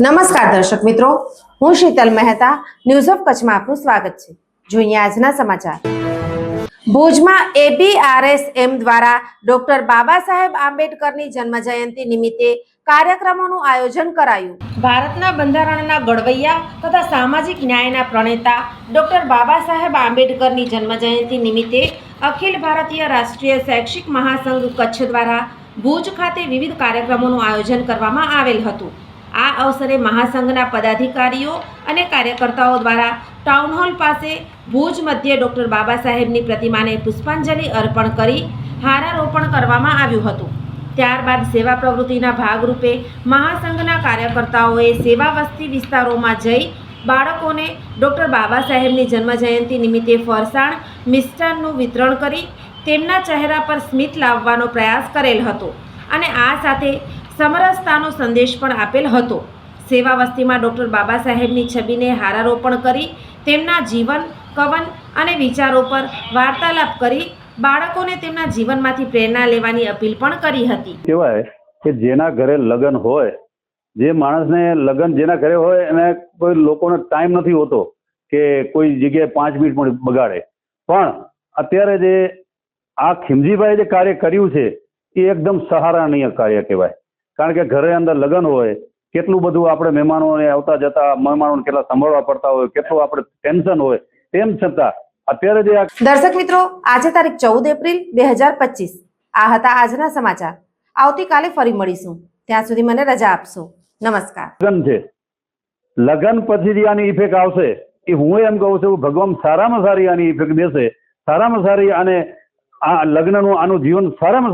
નમસ્કાર દર્શક મિત્રો, હું શીતલ મહેતા ન્યૂઝ ઓફ કચ્છમાં આપનું સ્વાગત છે. જોઈએ આજના સમાચાર. ભુજમાં એબીઆરએસ એમ દ્વારા ડોક્ટર બાબા સાહેબ આંબેડકરની જન્મજયંતિ નિમિત્તે કાર્યક્રમોનું આયોજન કરાયું. ભારતના બંધારણના ઘડવૈયા તથા સામાજિક ન્યાયના પ્રણેતા ડોક્ટર બાબા સાહેબ આંબેડકરની જન્મજયંતિ નિમિત્તે અખિલ ભારતીય રાષ્ટ્રીય શૈક્ષિક મહાસંઘ કચ્છ દ્વારા ભુજ ખાતે વિવિધ કાર્યક્રમોનું આયોજન કરવામાં આવેલ હતું. આ અવસરે મહાસંઘના પદાધિકારીઓ અને કાર્યકર્તાઓ દ્વારા ટાઉનહોલ પાસે ભુજ મધ્યે ડૉક્ટર બાબા સાહેબની પ્રતિમાને પુષ્પાંજલિ અર્પણ કરી હારારોપણ કરવામાં આવ્યું હતું. ત્યારબાદ સેવા પ્રવૃત્તિના ભાગરૂપે મહાસંઘના કાર્યકર્તાઓએ સેવા વસ્તી વિસ્તારોમાં જઈ બાળકોને ડૉક્ટર બાબા સાહેબની જન્મજયંતિ નિમિત્તે ફરસાણ મિષ્ટાનનું વિતરણ કરી તેમના ચહેરા પર સ્મિત લાવવાનો પ્રયાસ કરેલ હતો અને આ સાથે સમરસતાનો સંદેશ પણ આપેલ હતો. સેવા વસ્તીમાં ડૉક્ટર બાબા સાહેબની છબીને હારારોપણ કરી, તેમના જીવન, કવન અને વિચારો પર વાર્તાલાપ કરી, બાળકોને તેમના જીવનમાંથી પ્રેરણા લેવાની અપીલ પણ કરી હતી. કહેવાય કે જેના ઘરે લગ્ન હોય, જે માણસને લગ્ન જેના ઘરે હોય એને કોઈ લોકોને ટાઈમ નથી હોતો કે કોઈ જગ્યાએ પાંચ મિનિટ પણ બગાડે. પણ અત્યારે જે આ ખીમજીભાઈએ જે કાર્ય કર્યું છે, એ એકદમ સહારણીય કાર્ય કહેવાય. કારણ કે ઘરે અંદર લગ્ન હોય કેટલું બધું આપણે મહેમાનોને આવતા જતા મહેમાનોને કેટલા સંભાળવા પડતા હોય કેટલું આપણે ટેન્શન હોય તેમ છતાં અત્યારે જે દર્શક મિત્રો આજે તારીખ ચૌદ એપ્રિલ બે હજાર પચીસ. આ હતા આજના સમાચાર. આવતીકાલે ફરી મળીશું. ત્યાં સુધી મને રજા આપશો. નમસ્કાર. લગ્ન છે. લગ્ન પછી જે આની ઇફેક્ટ આવશે એ હું એમ કહું છું ભગવાન સારામાં સારી આની ઇફેક્ટ દેશે. સારામાં સારી અને આ લગ્નનું આનું જીવન સારામાં